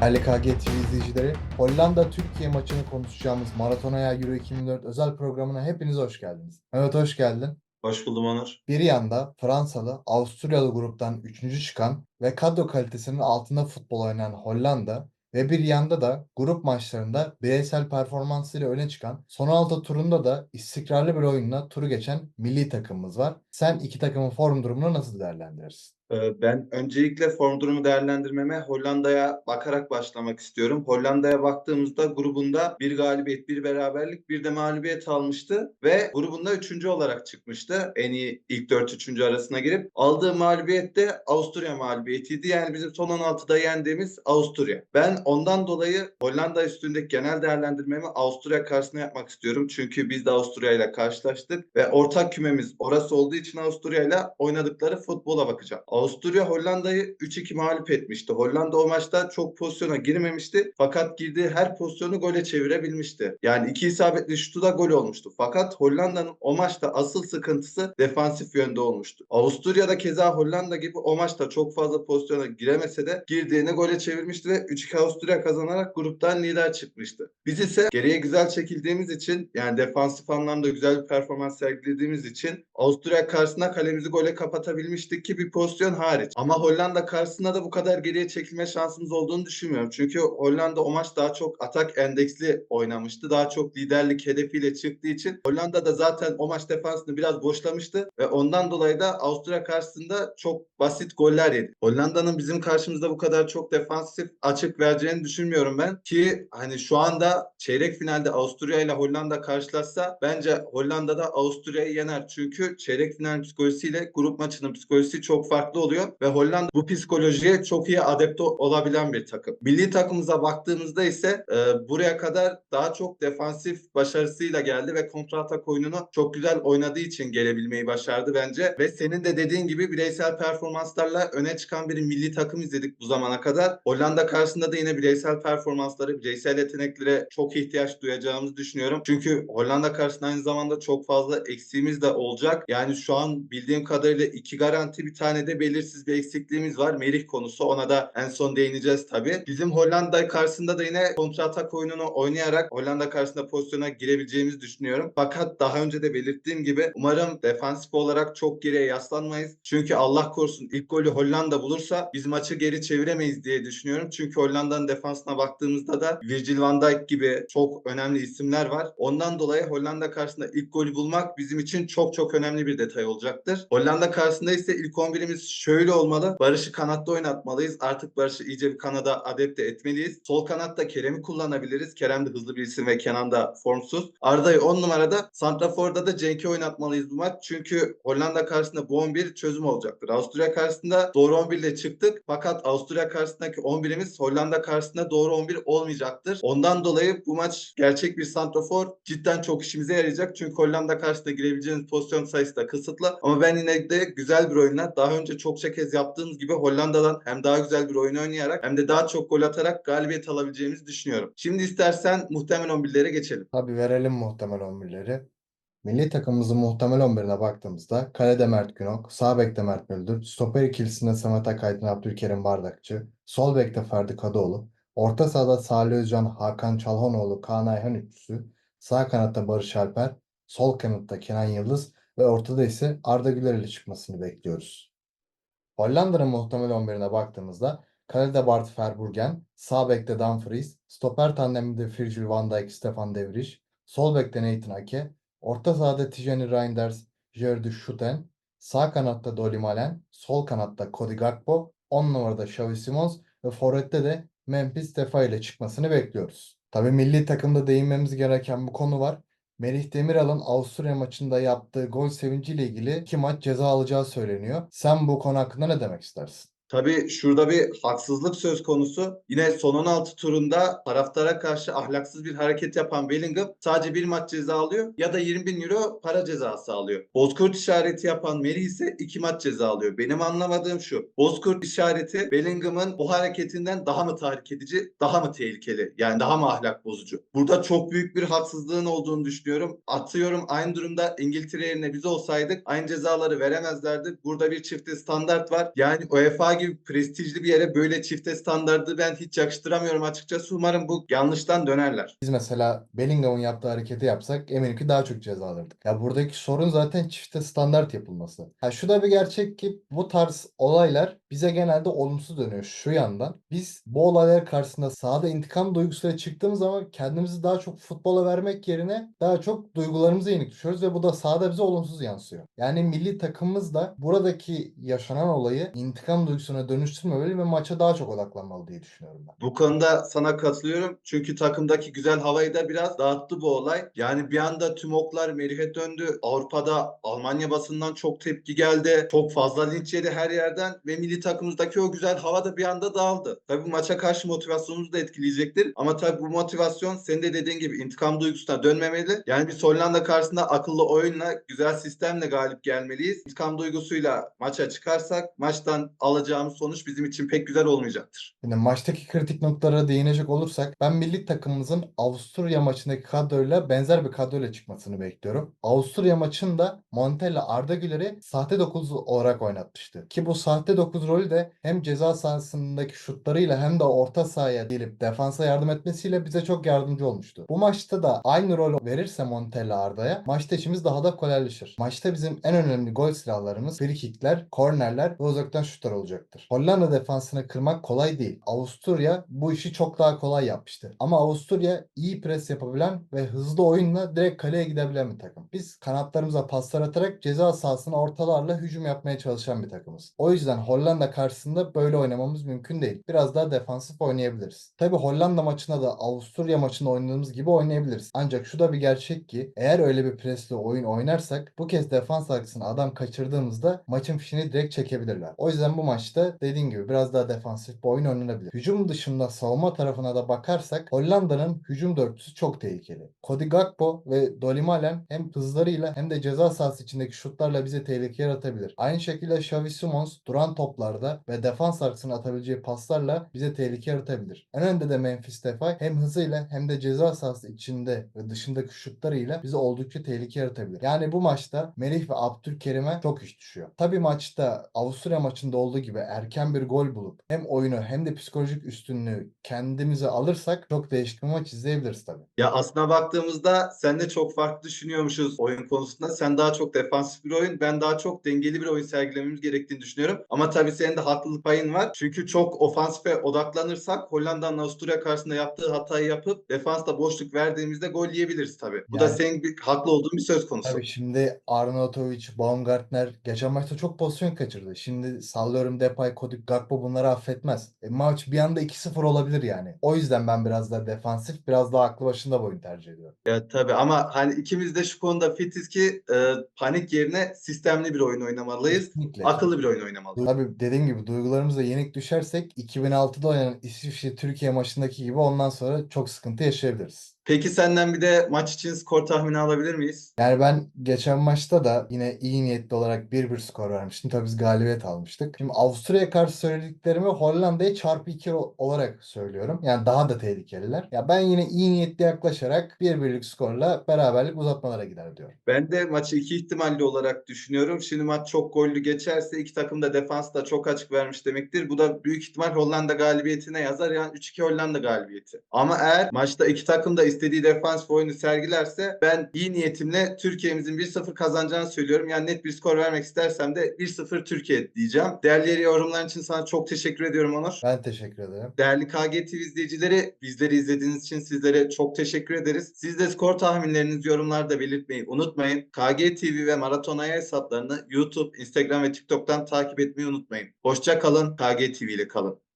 Değerli KG TV izleyicileri, Hollanda Türkiye maçını konuşacağımız Maratona Euro 2024 özel programına hepiniz hoş geldiniz. Evet hoş geldin. Hoş buldum Onur. Bir yanda Fransalı, Avusturyalı gruptan 3. çıkan ve kadro kalitesinin altında futbol oynayan Hollanda ve bir yanda da grup maçlarında bireysel performansıyla öne çıkan, son 16 turunda da istikrarlı bir oyunla turu geçen milli takımımız var. Sen iki takımın form durumunu nasıl değerlendirirsin? Ee, Ben öncelikle form durumu değerlendirmeme Hollanda'ya bakarak başlamak istiyorum. Hollanda'ya baktığımızda grubunda bir galibiyet, bir beraberlik, bir de mağlubiyet almıştı ve grubunda üçüncü olarak çıkmıştı. En iyi ilk dört üçüncü arasına girip aldığı mağlubiyet de Avusturya mağlubiyetiydi. Yani bizim son 16'da yendiğimiz Avusturya. Ben ondan dolayı Hollanda üstündeki genel değerlendirmemi Avusturya karşısına yapmak istiyorum. Çünkü biz de Avusturya ile karşılaştık ve ortak kümemiz orası olduğu için Avusturya ile oynadıkları futbola bakacağım. Avusturya Hollanda'yı 3-2 mağlup etmişti. Hollanda o maçta çok pozisyona girmemişti. Fakat girdiği her pozisyonu gole çevirebilmişti. Yani iki isabetli şutu da gol olmuştu. Fakat Hollanda'nın o maçta asıl sıkıntısı defansif yönde olmuştu. Avusturya'da keza Hollanda gibi o maçta çok fazla pozisyona giremese de girdiğini gole çevirmişti ve 3-2 Avusturya kazanarak gruptan lider çıkmıştı. Biz ise geriye güzel çekildiğimiz için yani defansif anlamda güzel bir performans sergilediğimiz için Avusturya karşısında kalemizi gole kapatabilmiştik ki bir pozisyon hariç. Ama Hollanda karşısında da bu kadar geriye çekilme şansımız olduğunu düşünmüyorum. Çünkü Hollanda o maç daha çok atak endeksli oynamıştı. Daha çok liderlik hedefiyle çıktığı için Hollanda da zaten o maç defansını biraz boşlamıştı ve ondan dolayı da Avusturya karşısında çok basit goller yedi. Hollanda'nın bizim karşımızda bu kadar çok defansif açık vereceğini düşünmüyorum ben ki hani şu anda çeyrek finalde Avusturya ile Hollanda karşılaşsa bence Hollanda da Avusturya'yı yener. Çünkü çeyrek final psikolojisiyle grup maçının psikolojisi çok farklı oluyor ve Hollanda bu psikolojiye çok iyi adapte olabilen bir takım. Milli takımımıza baktığımızda ise e, buraya kadar daha çok defansif başarısıyla geldi ve kontratak oyununu çok güzel oynadığı için gelebilmeyi başardı bence. Ve senin de dediğin gibi bireysel performanslarla öne çıkan bir milli takım izledik bu zamana kadar. Hollanda karşısında da yine bireysel performansları, bireysel yeteneklere çok ihtiyaç duyacağımızı düşünüyorum. Çünkü Hollanda karşısında aynı zamanda çok fazla eksiğimiz de olacak. Yani şu an bildiğim kadarıyla iki garanti bir tane de belirsiz bir eksikliğimiz var. Merih konusu ona da en son değineceğiz tabii. Bizim Hollanda karşısında da yine kontratak oyununu oynayarak Hollanda karşısında pozisyona girebileceğimizi düşünüyorum. Fakat daha önce de belirttiğim gibi umarım defansif olarak çok geriye yaslanmayız. Çünkü Allah korusun ilk golü Hollanda bulursa biz maçı geri çeviremeyiz diye düşünüyorum. Çünkü Hollanda'nın defansına baktığımızda da Virgil van Dijk gibi çok önemli isimler var. Ondan dolayı Hollanda karşısında ilk golü bulmak bizim için çok çok önemli bir detay olacaktır. Hollanda karşısında ise ilk 11'imiz şöyle olmalı. Barış'ı kanatta oynatmalıyız. Artık Barış'ı iyice bir kanada adapte etmeliyiz. Sol kanatta Kerem'i kullanabiliriz. Kerem de hızlı bir isim ve Kenan da formsuz. Arda'yı 10 numarada, Santrafor'da da Cenk'i oynatmalıyız bu maç. Çünkü Hollanda karşısında bu 11 çözüm olacaktır. Avusturya karşısında doğru 11 ile çıktık. Fakat Avusturya karşısındaki 11'imiz Hollanda karşısında doğru 11 olmayacaktır. Ondan dolayı bu maç gerçek bir santrafor cidden çok işimize yarayacak. Çünkü Hollanda karşısında girebileceğiniz pozisyon sayısı da kısıtlı. Ama ben yine de güzel bir oyunla daha önce çokça kez yaptığımız gibi Hollanda'dan hem daha güzel bir oyun oynayarak hem de daha çok gol atarak galibiyet alabileceğimizi düşünüyorum. Şimdi istersen muhtemel 11'lere geçelim. Tabii verelim muhtemel 11'leri. Milli takımımızın muhtemel 11'ine baktığımızda kalede Mert Günok, sağ bekte Mert Müldür, stoper ikilisinde Samet Akaydın, Abdülkerim Bardakçı, sol bekte Ferdi Kadıoğlu, orta sahada Salih Özcan, Hakan Çalhanoğlu, Kaan Ayhan üçlüsü, sağ kanatta Barış Alper, sol kanatta Kenan Yıldız ve ortada ise Arda Güler ile çıkmasını bekliyoruz. Hollanda'nın muhtemel 11'ine baktığımızda kalede Bart Verbruggen, sağ bekte Dumfries, stoper tandeminde Virgil van Dijk, Stefan De Vrij, sol bekte Nathan Ake, orta sahada Tijani Reinders, Jordi Schutten, sağ kanatta Dolly Malen, sol kanatta Cody Gakpo, 10 numarada Xavi Simons ve forvette de Memphis Depay ile çıkmasını bekliyoruz. Tabii milli takımda değinmemiz gereken bu konu var. Merih Demiral'ın Avusturya maçında yaptığı gol sevinciyle ilgili iki maç ceza alacağı söyleniyor. Sen bu konu hakkında ne demek istersin? Tabii şurada bir haksızlık söz konusu. Yine son 16 turunda taraftara karşı ahlaksız bir hareket yapan Bellingham sadece bir maç ceza alıyor ya da 20 bin euro para cezası alıyor. Bozkurt işareti yapan Merih ise iki maç ceza alıyor. Benim anlamadığım şu. Bozkurt işareti Bellingham'ın bu hareketinden daha mı tahrik edici, daha mı tehlikeli? Yani daha mı ahlak bozucu? Burada çok büyük bir haksızlığın olduğunu düşünüyorum. Atıyorum aynı durumda İngiltere yerine biz olsaydık aynı cezaları veremezlerdi. Burada bir çifte standart var. Yani UEFA gibi prestijli bir yere böyle çifte standardı ben hiç yakıştıramıyorum açıkçası. Umarım bu yanlıştan dönerler. Biz mesela Bellingham'ın yaptığı hareketi yapsak eminim ki daha çok ceza alırdık. Ya buradaki sorun zaten çifte standart yapılması. Ha şu da bir gerçek ki bu tarz olaylar bize genelde olumsuz dönüyor şu yandan. Biz bu olaylar karşısında sahada intikam duygusuyla çıktığımız zaman kendimizi daha çok futbola vermek yerine daha çok duygularımıza yenik düşüyoruz ve bu da sahada bize olumsuz yansıyor. Yani milli takımımız da buradaki yaşanan olayı intikam duygusuna dönüştürmemeli ve maça daha çok odaklanmalı diye düşünüyorum ben. Bu konuda sana katılıyorum. Çünkü takımdaki güzel havayı da biraz dağıttı bu olay. Yani bir anda tüm oklar Merih'e döndü. Avrupa'da Almanya basından çok tepki geldi. Çok fazla linç yedi her yerden ve milli takımımızdaki o güzel hava da bir anda dağıldı. Tabii bu maça karşı motivasyonumuzu da etkileyecektir. Ama tabii bu motivasyon senin de dediğin gibi intikam duygusuna dönmemeli. Yani biz Hollanda karşısında akıllı oyunla, güzel sistemle galip gelmeliyiz. İntikam duygusuyla maça çıkarsak maçtan alacağımız sonuç bizim için pek güzel olmayacaktır. Şimdi maçtaki kritik noktalara değinecek olursak ben milli takımımızın Avusturya maçındaki kadroyla benzer bir kadroyla çıkmasını bekliyorum. Avusturya maçında Montella Arda Güler'i sahte 9 olarak oynatmıştı. Ki bu sahte 9 rolü de hem ceza sahasındaki şutlarıyla hem de orta sahaya gelip defansa yardım etmesiyle bize çok yardımcı olmuştu. Bu maçta da aynı rol verirse Montella Arda'ya maçta işimiz daha da kolaylaşır. Maçta bizim en önemli gol silahlarımız free kickler, kornerler ve uzaktan şutlar olacaktır. Hollanda defansını kırmak kolay değil. Avusturya bu işi çok daha kolay yapmıştı. Ama Avusturya iyi pres yapabilen ve hızlı oyunla direkt kaleye gidebilen bir takım. Biz kanatlarımıza paslar atarak ceza sahasına ortalarla hücum yapmaya çalışan bir takımız. O yüzden Hollanda karşısında böyle oynamamız mümkün değil. Biraz daha defansif oynayabiliriz. Tabi Hollanda maçında da Avusturya maçında oynadığımız gibi oynayabiliriz. Ancak şu da bir gerçek ki eğer öyle bir presli oyun oynarsak bu kez defans arkasına adam kaçırdığımızda maçın fişini direkt çekebilirler. O yüzden bu maçta dediğim gibi biraz daha defansif bir oyun oynanabilir. Hücum dışında savunma tarafına da bakarsak Hollanda'nın hücum dörtlüsü çok tehlikeli. Cody Gakpo ve Dolly Malen hem hızlarıyla hem de ceza sahası içindeki şutlarla bize tehlike yaratabilir. Aynı şekilde Xavi Simons duran toplarda ve defans arkasına atabileceği paslarla bize tehlike yaratabilir. En önde de Memphis Depay hem hızıyla hem de ceza sahası içinde ve dışındaki şutlarıyla bize oldukça tehlike yaratabilir. Yani bu maçta Melih ve Abdülkerim'e çok iş düşüyor. Tabii maçta Avusturya maçında olduğu gibi erken bir gol bulup hem oyunu hem de psikolojik üstünlüğü kendimize alırsak çok değişik bir maç izleyebiliriz tabii. Ya aslına baktığımızda sen de çok farklı düşünüyormuşuz oyun konusunda. Sen daha çok defansif bir oyun, ben daha çok dengeli bir oyun sergilememiz gerektiğini düşünüyorum. Ama tabii senin de haklılık payın var. Çünkü çok ofansife odaklanırsak Hollanda'nın Avusturya karşısında yaptığı hatayı yapıp defansta boşluk verdiğimizde gol yiyebiliriz tabii. Bu da Yani- senin bir, haklı olduğun bir söz konusu. Tabii şimdi Arnautovic, Baumgartner geçen maçta çok pozisyon kaçırdı. Şimdi sallıyorum Depay, Cody Gakpo bunları affetmez. E, maç bir anda 2-0 olabilir yani. O yüzden ben biraz daha defansif, biraz daha aklı başında bir oyun tercih ediyorum. Ya tabii ama hani ikimiz de şu konuda fitiz ki e, panik yerine sistemli bir oyun oynamalıyız. Kesinlikle. Akıllı bir oyun oynamalıyız. Tabii dediğim gibi duygularımıza yenik düşersek 2006'da oynanan İsviçre Türkiye maçındaki gibi ondan sonra çok sıkıntı yaşayabiliriz. Peki senden bir de maç için skor tahmini alabilir miyiz? Yani ben geçen maçta da yine iyi niyetli olarak 1-1 skor vermiştim. Tabii biz galibiyet almıştık. Şimdi Avusturya'ya karşı söylediklerimi Hollanda'ya çarpı 2 olarak söylüyorum. Yani daha da tehlikeliler. Ya ben yine iyi niyetli yaklaşarak 1-1'lik skorla beraberlik uzatmalara gider diyorum. Ben de maçı iki ihtimalli olarak düşünüyorum. Şimdi maç çok gollü geçerse iki takım da defans da çok açık vermiş demektir. Bu da büyük ihtimal Hollanda galibiyetine yazar. Yani 3-2 Hollanda galibiyeti. Ama eğer maçta iki takım da istediği defans ve oyunu sergilerse ben iyi niyetimle Türkiye'mizin 1-0 kazanacağını söylüyorum. Yani net bir skor vermek istersem de 1-0 Türkiye diyeceğim. Değerli yorumların için sana çok teşekkür ediyorum Onur. Ben teşekkür ederim. Değerli KG TV izleyicileri bizleri izlediğiniz için sizlere çok teşekkür ederiz. Siz de skor tahminlerinizi yorumlarda belirtmeyi unutmayın. KG TV ve Maraton Aya hesaplarını YouTube, Instagram ve TikTok'tan takip etmeyi unutmayın. Hoşça kalın, KG TV ile kalın.